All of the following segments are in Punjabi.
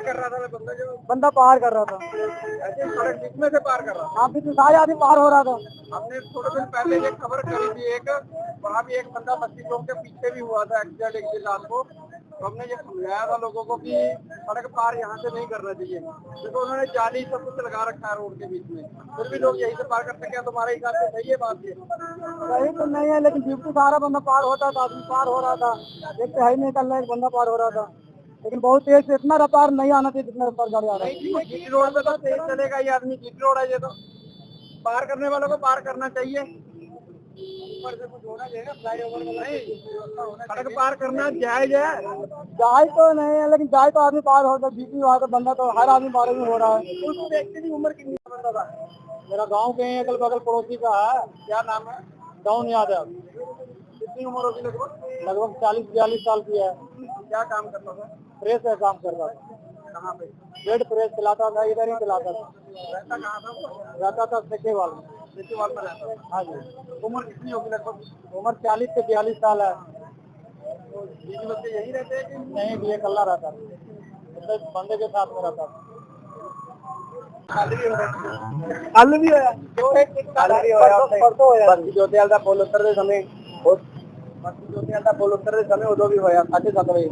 कर रहा था बंदा जो बंदा पार कर रहा था। ऐसे सड़क बीच में से पार कर रहा था। आप भी तो सारे आदमी पार हो रहा था। हमने थोड़े दिन पहले ये खबर करी थी एक वहाँ भी एक बंदा बस्ती चौक के पीछे भी हुआ था एक्सीडेंट एक दिन रात को। तो हमने ये समझाया था लोगों को कि सड़क पार यहाँ से नहीं करना चाहिए। देखो उन्होंने जाली सब कुछ लगा रखा है रोड के बीच में। फिर भी लोग यहीं से पार करते हैं क्या तुम्हारे हिसाब से सही है बात ये? सही तो नहीं है लेकिन ड्यूटी सारा बंदा पार होता था आदमी पार हो रहा था। एक तो है ही नहीं निकल रहा एक बंदा पार हो रहा था। लेकिन बहुत तेज से इतना रफ्तार नहीं आना चाहिए जितना रफ्तार गाड़ी आ रहा है। रोड पे तो तेज चलेगा ये आदमी जीटी रोड है ये तो। पार करने वालों को पार करना चाहिए। ऊपर से कुछ होना चाहिए फ्लाईओवर नहीं सड़क पार करना जायज़ है। जाए तो नहीं है लेकिन जाए तो आदमी पार होता जीपी वहाँ तो बंदा तो हर आदमी पार ही हो रहा है। उस व्यक्ति की उम्र कितनी है मेरा गाँव के ही अगल बगल पड़ोसी का है। क्या नाम है? गाँव यादव कितनी उम्र होगी लगभग? लगभग चालीस बयालीस साल की है। क्या काम करता था? प्रेस का काम कर रहा था कहाँ पे बेड प्रेस चलाता था इधर ही चलाता था रहता कहाँ था वो? रहता था सेकेवाल में सिटीवाल में रहता था हाँ जी उम्र कितनी होगी लगभग उम्र चालीस से बयालीस साल है तो बीवी बच्चे यही रहते हैं कि नहीं भी अकेला रहता था मतलब बंदे के साथ में रहता था खाली भी हो रहे ਕੱਲ ਵੀ ਹੋਇਆ ਜੋ ਇੱਕ ਕੱਲ ਵੀ ਹੋਇਆ ਉੱਥੇ ਪਰਸੋਂ ਹੋਇਆ ਬਾਕੀ ਜੋਤੇਵਾਲ ਦਾ ਪੁਲ ਉਤਰਦੇ ਸਮੇਂ ਉਹ ਬਾਕੀ ਜੋਤੇਵਾਲ ਦਾ ਪੁਲ ਉਤਰਦੇ ਸਮੇਂ ਉਦੋਂ ਵੀ ਹੋਇਆ 7:30 ਵਜੇ।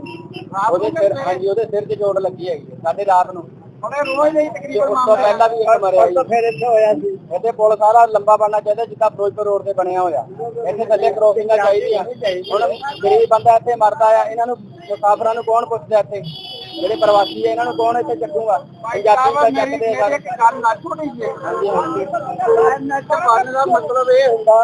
ਉਹਦੇ ਸਿਰ ਹਾਂਜੀ ਉਹਦੇ ਸਿਰ 'ਚ ਚੋਟ ਲੱਗੀ ਹੈਗੀ ਹੈ, ਸਾਡੇ ਰਾਤ ਨੂੰ। ਉਹਨੇ ਰੋਜ਼ ਨਹੀਂ ਤਕਰੀਬਨ ਉਸ ਤੋਂ ਪਹਿਲਾਂ ਵੀ ਇੱਕ ਮਰਿਆ ਜੀ ਫਿਰ ਇੱਥੇ ਹੋਇਆ ਸੀ। ਇੱਥੇ ਪੁਲ ਸਾਰਾ ਲੰਬਾ ਬਣਨਾ ਚਾਹੀਦਾ ਜਿੱਦਾਂ ਫਿਰੋਜ਼ਪੁਰ ਰੋਡ ਤੇ ਬਣਿਆ ਹੋਇਆ। ਇੱਥੇ ਥੱਲੇ ਕ੍ਰੋਸਿੰਗਾਂ ਚਾਹੀਦੀਆਂ। ਹੁਣ ਗਰੀਬ ਬੰਦਾ ਇੱਥੇ ਮਰਦਾ ਆ ਇਹਨਾਂ ਨੂੰ ਮੁਸਾਫਰਾਂ ਨੂੰ ਕੌਣ ਪੁੱਛਦਾ ਇੱਥੇ? ਜਿਹੜੇ ਪ੍ਰਵਾਸੀ ਆ ਇਹਨਾਂ ਨੂੰ ਕੌਣ ਇੱਥੇ ਚੱਕੂਗਾ? ਪੰਜਾਬੀ ਤਾਂ ਚੱਕਦੇ ਆ ਸਾਰੇ। ਗੱਲ ਨਾ ਛੋੜੀ ਜੀ ਹਾਂਜੀ ਹਾਂਜੀ। ਇਹਨਾਂ ਦਾ ਬਾਣ ਦਾ ਮਤਲਬ ਇਹ ਹੁੰਦਾ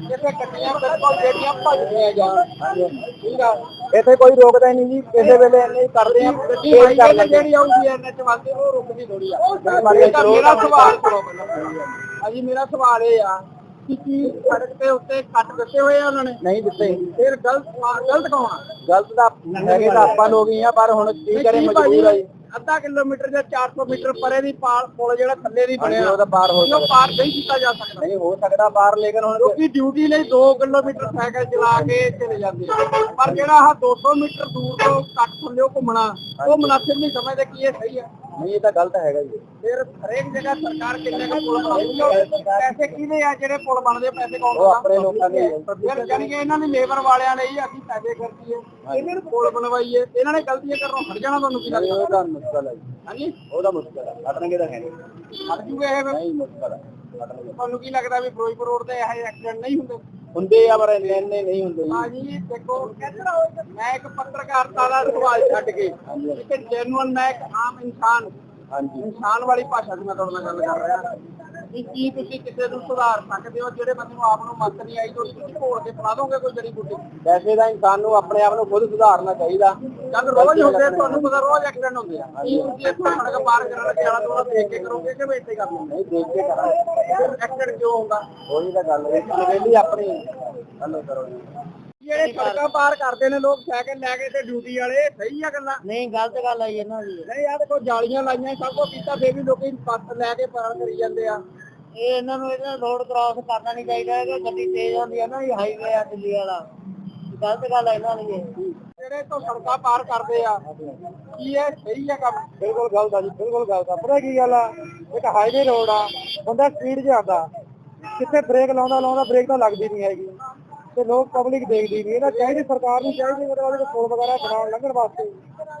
ਜਿੱਥੇ ਗੱਡੀਆਂ ਬਿਲਕੁਲ ਜਿਹੜੀਆਂ ਭੱਜਦੀਆਂ ਜਾਣ ਠੀਕ ਆ। ਇੱਥੇ ਕੋਈ ਰੋਕਦਾ ਨਹੀਂ ਜੀ ਕਿਸੇ ਵੇਲੇ ਇੰਨੇ ਹੀ ਕਰਦੇ ਆ ਗੱਡੀ ਜਿਹੜੀ ਆਉਂਦੀ ਹੈ ਇਹਨਾਂ ਚ ਵਾਸਤੇ ਉਹ ਰੁਕਦੀ ਥੋੜੀ ਆ। ਮੇਰਾ ਸਵਾਲ ਪਹਿਲਾਂ। ਅਜੀ ਮੇਰਾ ਸਵਾਲ ਇਹ ਆ ਕਿ ਕੀ ਸੜਕ ਦੇ ਉੱਤੇ ਕੱਟ ਦਿੱਤੇ ਹੋਏ ਆ ਉਹਨਾਂ ਨੇ। ਨਹੀਂ ਦਿੱਤੇ। ਫਿਰ ਗਲਤ ਗਲਤ ਕੌਣ ਆ? ਗਲਤ ਤਾਂ ਹੈਗੇ ਤਾਂ ਆਪਾਂ ਲੋਕ ਹੀ ਆ ਪਰ ਹੁਣ ਕੀ ਕਰੇ ਮਜਬੂਰ ਆ ਜੀ। ਅੱਧਾ ਕਿਲੋਮੀਟਰ ਜਾਂ 400 ਮੀਟਰ ਪਰੇ ਦੀ ਪਾਰ ਪੁਲ ਜਿਹੜਾ ਥੱਲੇ ਦੀ ਬਣਿਆ ਉਹਦਾ ਪਾਰ ਹੋ ਉਹ ਪਾਰ ਨਹੀਂ ਕੀਤਾ ਜਾ ਸਕਦਾ। ਨਹੀਂ ਹੋ ਸਕਦਾ ਪਾਰ ਲੇਕਿਨ ਹੁਣ ਕਿਉਂਕਿ ਡਿਊਟੀ ਲਈ 2 ਕਿਲੋਮੀਟਰ ਸਾਈਕਲ ਚਲਾ ਕੇ ਚਲੇ ਜਾਂਦੇ ਆ। ਪਰ ਜਿਹੜਾ ਆਹ 200 ਮੀਟਰ ਦੂਰ ਤੋਂ ਕੱਟ ਥੱਲੇ ਘੁੰਮਣਾ ਉਹ ਮੁਨਾਸਿਬ ਨਹੀਂ ਸਮਝਦੇ ਕਿ ਇਹ ਸਹੀ ਹੈ ਨਹੀਂ ਇਹ ਤਾਂ ਗਲਤ ਹੈਗਾ ਜੀ। ਫਿਰ ਹਰੇਕ ਜਗ੍ਹਾ ਸਰਕਾਰ ਕਿੰਨੇ ਕੁ ਪੁਲ ਬਣਾਉਂਦੀ ਪੈਸੇ ਕਿਹਦੇ ਆ? ਜਿਹੜੇ ਪੁਲ ਬਣਦੇ ਪੈਸੇ ਕੌਣ ਦਿੰਦਾ ਆਪਣੇ ਲੋਕਾਂ ਦੇ ਫਿਰ ਜਾਨੀ ਕਿ ਇਹਨਾਂ ਦੀ ਲੇਬਰ ਵਾਲਿਆਂ ਨੇ ਹੀ ਅਸੀਂ ਪੈਸੇ ਖਰਚੀਏ। ਇਹਨਾਂ ਨੂੰ ਪੁਲ ਬਣਵਾਈਏ। ਇਹਨਾਂ ਨੇ ਗਲਤੀਆਂ ਕਰਨੋਂ ਹਟ ਜਾਣਾ ਤੁਹਾਨੂੰ ਕੀ ਲੱਗਦਾ? ਉਹਦਾ ਮੁਸ਼ਕਲ ਹੈ ਹਾਂਜੀ? ਉਹਦਾ ਮੁਸ਼ਕਲ ਹੈ ਹਟਣਗੇ ਤਾਂ ਹੈ ਨਹੀਂ। ਹਟ ਜੂਗੇ ਇਹ ਨਹੀਂ ਮੁਸ਼ਕਲ ਹੈ ਤੁਹਾਨੂੰ ਕੀ ਲੱਗਦਾ ਵੀ ਫਿਰੋਜ਼ਪੁਰ ਰੋਡ ਤੇ ਇਹ ਐਕਸੀਡੈਂਟ ਨਹੀਂ ਹੁੰਦੇ? ਹੁੰਦੇ ਆ ਪਰ ਇੰਨੇ ਨਹੀਂ ਹੁੰਦੇ ਹਾਂਜੀ ਦੇਖੋ ਮੈਂ ਇੱਕ ਪੱਤਰਕਾਰਤਾ ਦਾ ਸਵਾਲ ਛੱਡ ਕੇ ਇੱਕ ਜੈਨੂਅਲ ਮੈਂ ਇੱਕ ਆਮ ਇਨਸਾਨ ਹਾਂਜੀ। ਇਨਸਾਨ ਵਾਲੀ ਭਾਸ਼ਾ 'ਚ ਮੈਂ ਤੁਹਾਡੇ ਨਾਲ ਗੱਲ ਕਰ ਰਿਹਾ। ਕਿ ਕੀ ਤੁਸੀਂ ਕਿਸੇ ਨੂੰ ਸੁਧਾਰ ਸਕਦੇ ਹੋ ਜਿਹੜੇ ਬੰਦੇ ਨੂੰ ਆਪ ਨੂੰ ਮੱਤ ਨਹੀਂ ਆਈ ਤਾਂ ਤੁਸੀਂ ਘੋਲ ਕੇ ਪਲਾ ਦੋਗੇ ਕੋਈ ਜੜੀ ਬੂਟੀ? ਵੈਸੇ ਤਾਂ ਇਨਸਾਨ ਨੂੰ ਆਪਣੇ ਆਪ ਨੂੰ ਖੁਦ ਸੁਧਾਰਨਾ ਚਾਹੀਦਾ। ਜਦ ਰੋਜ਼ ਹੁੰਦੇ ਆ, ਤੁਹਾਨੂੰ ਪਤਾ ਰੋਜ਼ ਐਕਸੀਡੈਂਟ ਹੁੰਦੇ ਆ। ਕੀ ਤੁਸੀਂ ਇੱਥੋਂ ਸੜਕ ਪਾਰ ਕਰਨ ਲੱਗੇ ਆਲਾ ਦੋਲਾ ਦੇਖ ਕੇ ਕਰੋਗੇ ਕਿ ਵੇਟੇ ਕਰ ਲਓਗੇ ਨਹੀਂ ਦੇਖ ਕੇ ਕਰਾਂਗੇ। ਐਕਸੀਡੈਂਟ ਕਿਉਂ ਹੁੰਦਾ? ਉਹੀ ਤਾਂ ਗੱਲ ਹੈ ਜਿਹੜੀ ਆਪਣੀ ਹੱਲੋ ਕਰੋ ਜਿਹੜੇ ਸੜਕਾਂ ਪਾਰ ਕਰਦੇ ਨੇ ਲੋਕ ਸਾਈਕਲ ਲੈ ਕੇ ਤੇ ਡਿਊਟੀ ਵਾਲੇ ਸਹੀ ਆ ਗੱਲਾਂ? ਨਹੀਂ ਗਲਤ ਗੱਲ ਆਈ ਇਹਨਾਂ ਦੀ। ਨਹੀਂ ਆ ਦੇਖੋ ਜਾਲੀਆਂ ਲਾਈਆਂ ਸਭ ਕੁਝ ਕੀਤਾ ਫੇਰ ਵੀ ਲੋਕੀ ਬੱਸ ਲੈ ਕੇ ਪਾਰ ਕਰੀ ਜਾਂਦੇ ਆ। ਇਹ ਇਹਨਾਂ ਨੂੰ ਇਹਨਾਂ ਰੋਡ ਕ੍ਰਾਸ ਕਰਨਾ ਨਹੀਂ ਚਾਹੀਦਾ ਹੈਗਾ ਗੱਡੀ ਤੇਜ਼ ਹੁੰਦੀ ਹੈ ਨਾ ਇਹ ਹਾਈਵੇ ਆ ਦਿੱਲੀ ਵਾਲਾ। ਗਲਤ ਗੱਲ ਹੈ ਇਹਨਾਂ ਦੀ ਇਹ। ਜਿਹੜੇ ਤੋਂ ਸੜਕਾਂ ਪਾਰ ਕਰਦੇ ਆ ਕੀ ਇਹ ਸਹੀ ਆ ਕੰਮ? ਬਿਲਕੁਲ ਗਲਤ ਆ ਜੀ ਬਿਲਕੁਲ ਗਲਤ ਆ। ਪਤਾ ਕੀ ਗੱਲ ਆ? ਇੱਕ ਹਾਈਵੇ ਰੋਡ ਆ ਬੰਦਾ ਸਪੀਡ 'ਚ ਆਉਂਦਾ ਕਿੱਥੇ ਬ੍ਰੇਕ ਲਾਉਂਦਾ ਲਾਉਂਦਾ ਬ੍ਰੇਕ ਤਾਂ ਲੱਗਦੀ ਨਹੀਂ ਹੈਗੀ। ਤੇ ਲੋਕ ਪਬਲਿਕ ਦੇਖਦੀ ਨਹੀਂ ਇਹਦਾ ਚਾਹੀਦੀ ਸਰਕਾਰ ਨੂੰ ਚਾਹੀਦੀ ਮਤਲਬ ਉਹਦੇ ਪੁਲ ਵਗੈਰਾ ਬਣਾਉਣ ਲੰਘਣ ਵਾਸਤੇ।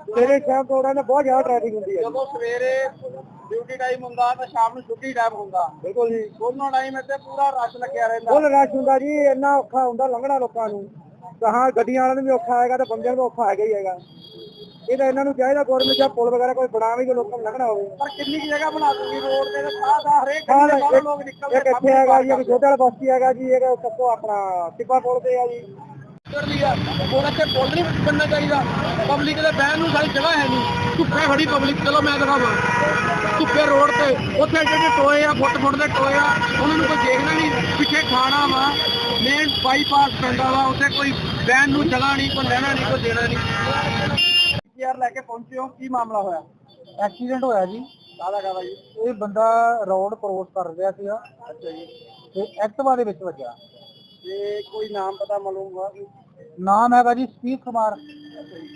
ਸਵੇਰੇ ਸ਼ਾਮ ਤੋਂ ਉਹਨਾਂ ਬਹੁਤ ਜ਼ਿਆਦਾ ਟ੍ਰੈਫਿਕ ਹੁੰਦੀ ਹੈ ਜਦੋਂ ਸਵੇਰੇ ਡਿਊਟੀ ਟਾਈਮ ਹੁੰਦਾ ਤਾਂ ਸ਼ਾਮ ਨੂੰ ਛੁੱਟੀ ਟਾਈਮ ਹੁੰਦਾ। ਬਿਲਕੁਲ ਜੀ। ਦੋਨੋਂ ਟਾਈਮ ਇੱਥੇ ਪੂਰਾ ਰਸ਼ ਲੱਗਿਆ ਰਹਿੰਦਾ। ਫੁੱਲ ਰਸ਼ ਹੁੰਦਾ ਜੀ ਇੰਨਾ ਔਖਾ ਹੁੰਦਾ ਲੰਘਣਾ ਲੋਕਾਂ ਨੂੰ। ਕਹਾਂ ਗੱਡੀਆਂ ਵਾਲਿਆਂ ਨੂੰ ਵੀ ਔਖਾ ਹੈਗਾ ਤੇ ਬੰਦਿਆਂ ਨੂੰ ਔਖਾ ਹੈਗਾ ਹੀ ਹੈਗਾ। ਇਹ ਤਾਂ ਇਹਨਾਂ ਨੂੰ ਚਾਹੀਦਾ ਗੌਰਮੈਂਟ ਜਾਂ ਪੁਲ ਵਗੈਰਾ ਕੋਈ ਬਣਾਵੇ ਕਿ ਲੋਕਾਂ ਨੂੰ ਲੰਘਣਾ ਹੋਵੇ। ਪਰ ਕਿੰਨੀ ਕੁ ਜਗ੍ਹਾ ਬਣਾ ਦੂਗੀ ਰੋਡ ਤੇ? ਤਾਂ ਸਾਹ ਦਾ ਹਰੇਕ ਹਾਂ, ਗੱਡੀ ਦੇ ਲੋਕ ਨਿਕਲਦੇ ਇੱਕ ਇੱਥੇ ਹੈਗਾ ਜੀ ਇੱਕ ਛੋਟੇ ਵਾਲਾ ਬਸਤੀ ਹੈਗਾ ਜੀ ਇੱਕ ਕੱਕੋ ਆਪਣਾ ਟਿੱਪਾ ਪੁਲ ਤੇ ਆ ਜੀ। ਕਰਦੀ ਆ ਹੁਣ ਇੱਥੇ ਪੁੱਲ ਨਹੀਂ ਬਣਨਾ ਚਾਹੀਦਾ। ਪਬਲਿਕ ਦੇ ਬਹਿਣ ਨੂੰ ਸਾਰੀ ਜਗ੍ਹਾ ਹੈ ਨਹੀਂ। ਧੁੱਪੇ ਖੜੀ ਪਬਲਿਕ ਚਲੋ ਮੈਂ ਦਿਖਾਵਾਂ। ਧੁੱਪੇ ਰੋਡ ਤੇ। ਉੱਥੇ ਜਿਹੜੇ ਟੋਏ ਆ ਫੁੱਟ ਫੁੱਟ ਦੇ ਟੋਏ ਆ ਉਹਨਾਂ ਨੂੰ ਕੋਈ ਦੇਖਦਾ ਨਹੀਂ। ਪਿੱਛੇ ਖਾਣਾ ਵਾ। ਮੇਨ ਬਾਈਪਾਸ ਪੈਂਦਾ ਵਾ ਉੱਥੇ ਕੋਈ ਬਹਿਣ ਨੂੰ ਜਗ੍ਹਾ ਨਹੀਂ ਕੋਈ ਲੈਣਾ ਨਹੀਂ ਕੋਈ ਦੇਣਾ ਨਹੀਂ। ਯਾਰ ਲੈ ਕੇ ਪਹੁੰਚੇ ਹੋ ਕੀ ਮਾਮਲਾ ਹੋਇਆ? ਐਕਸੀਡੈਂਟ ਹੋਇਆ ਜੀ। ਕਾਹਦਾ ਕਾਹਦਾ ਜੀ? ਇਹ ਬੰਦਾ ਰੋਡ ਕ੍ਰੋਸ ਕਰ ਰਿਹਾ ਸੀਗਾ। ਅੱਛਾ ਜੀ। ਤੇ ਐਕਟਿਵਾ ਦੇ ਵਿੱਚ ਵੱਜਾ ਤੇ ਕੋਈ ਨਾਮ ਪਤਾ ਜੀ ਸਪੀਤ ਕੁਮਾਰ।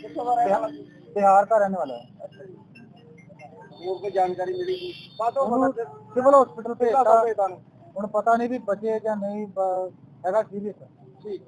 ਕਿੱਥੋਂ ਦਾ ਰਹਿਣ ਵਾਲਾ ਬਿਹਾਰ ਦਾ ਰਹਿਣ ਵਾਲਾ ਹੈ। ਹੋਰ ਕੋਈ ਜਾਣਕਾਰੀ ਮਿਲੀ ਬਸ ਉਹ ਉਹਨੂੰ ਸਿਵਲ ਹਸਪੀਟਲ ਭੇਜਤਾ। ਭੇਜਤਾ ਹੁਣ ਪਤਾ ਨਹੀਂ ਵੀ ਬਚੇ ਜਾਂ ਨਹੀਂ ਬ- ਹੈਗਾ ਸੀਰੀਅਸ ਠੀਕ।